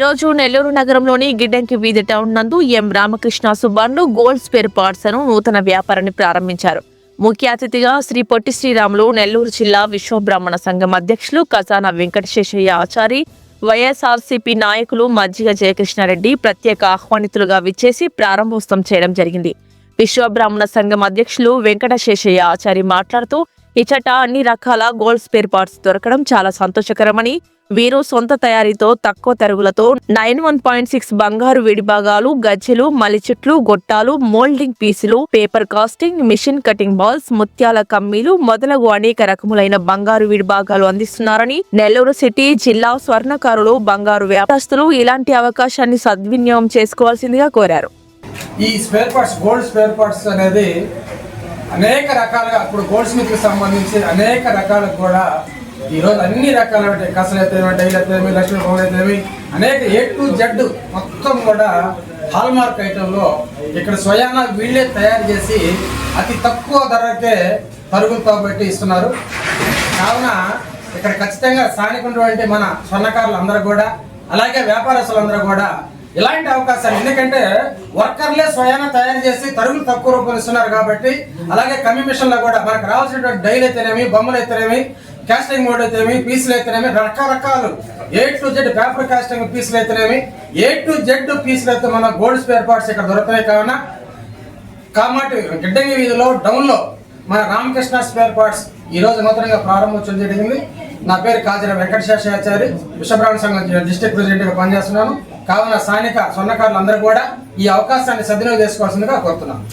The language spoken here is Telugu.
రోజు నెల్లూరు నగరంలోని గిడ్డంకి వీధి టౌన్ నందు M Ramakrishna Subbannu gold spare parts అను నూతన వ్యాపారాన్ని ప్రారంభించారు. ముఖ్య అతిథిగా శ్రీ పొట్టి శ్రీరాములు నెల్లూరు జిల్లా విశ్వబ్రాహ్మణ సంఘం అధ్యక్షులు ఖజానా వెంకటశేషయ్య ఆచారి వైఎస్ఆర్సీపీ నాయకులు మజ్జిగ జయకృష్ణారెడ్డి ప్రత్యేక ఆహ్వానితులుగా విచ్చేసి ప్రారంభోత్సవం చేయడం జరిగింది. విశ్వబ్రాహ్మణ సంఘం అధ్యక్షులు వెంకటశేషయ్య ఆచారి మాట్లాడుతూ ఇచ్చట అన్ని రకాల గోల్డ్ స్పేర్ పార్ట్స్ దొరకడం చాలా సంతోషకరమని వీరు సొంత తయారీతో తక్కువ తరుగులతో నైన్ వన్ పాయింట్ సిక్స్ బంగారు విడిభాగాలు గజ్జెలు మలిచెట్లు గొట్టాలు మోల్డింగ్ పీసులు paper casting machine cutting balls ముత్యాల కమ్మీలు మొదలగు అనేక రకములైన బంగారు విడిభాగాలు అందిస్తున్నారని నెల్లూరు సిటీ జిల్లా స్వర్ణకారులు బంగారు వ్యాపారస్తులు ఇలాంటి అవకాశాన్ని సద్వినియోగం చేసుకోవాల్సిందిగా కోరారు. ఈ spare parts gold spare parts అనేది అనేక రకాలుగా ఇప్పుడు గోల్డ్ స్మిత్కి సంబంధించి అనేక రకాలకు కూడా ఈరోజు అన్ని రకాల కసలు అయితేమి డైలు అయితేమి లక్ష్మీ భవన్ అయితేమి అనేక ఏ టు జెడ్ మొత్తం కూడా హాల్మార్క్ ఐటెంలో ఇక్కడ స్వయాన వీళ్ళే తయారు చేసి అతి తక్కువ ధరకే పరుగులతో పెట్టి ఇస్తున్నారు. కావున ఇక్కడ ఖచ్చితంగా స్థానికున్నటువంటి మన స్వర్ణకారులు అందరూ కూడా అలాగే వ్యాపారస్తులందరూ కూడా ఇలాంటి అవకాశాలు. ఎందుకంటే వర్కర్లే స్వయాన తయారు చేసి తరుగులు తక్కువ రూపంలో ఇస్తున్నారు కాబట్టి అలాగే కమిషన్లో కూడా మనకు రావాల్సినటువంటి డైలు అయితేనేమి బొమ్మలు అయితేనేమి కాస్టింగ్ మోడ్ అయితేనేమి పీసులు అయితేనేమి రకరకాలు A to Z paper casting పీసులు అయితేనేమి ఏ టు జెడ్ పీసులు అయితే మన గోల్డ్ స్పేర్ పార్ట్స్ ఇక్కడ దొరుకుతాయి కావున కామాటి గిడ్డంగి వీధిలో డౌన్లో మన రామకృష్ణ స్పేర్ పార్ట్స్ ఈ రోజు నూతనంగా ప్రారంభోత్సవం జరిగింది. నా పేరు కాజర వెంకటశేషాచారి విశ్వబ్రాహ్మణ సంఘం డిస్ట్రిక్ట్ ప్రెసిడెంట్గా పనిచేస్తున్నాను. కావున స్థానిక స్వర్ణకారులు అందరూ కూడా ఈ అవకాశాన్ని సద్వినియోగం చేసుకోవాల్సిందిగా కోరుతున్నాను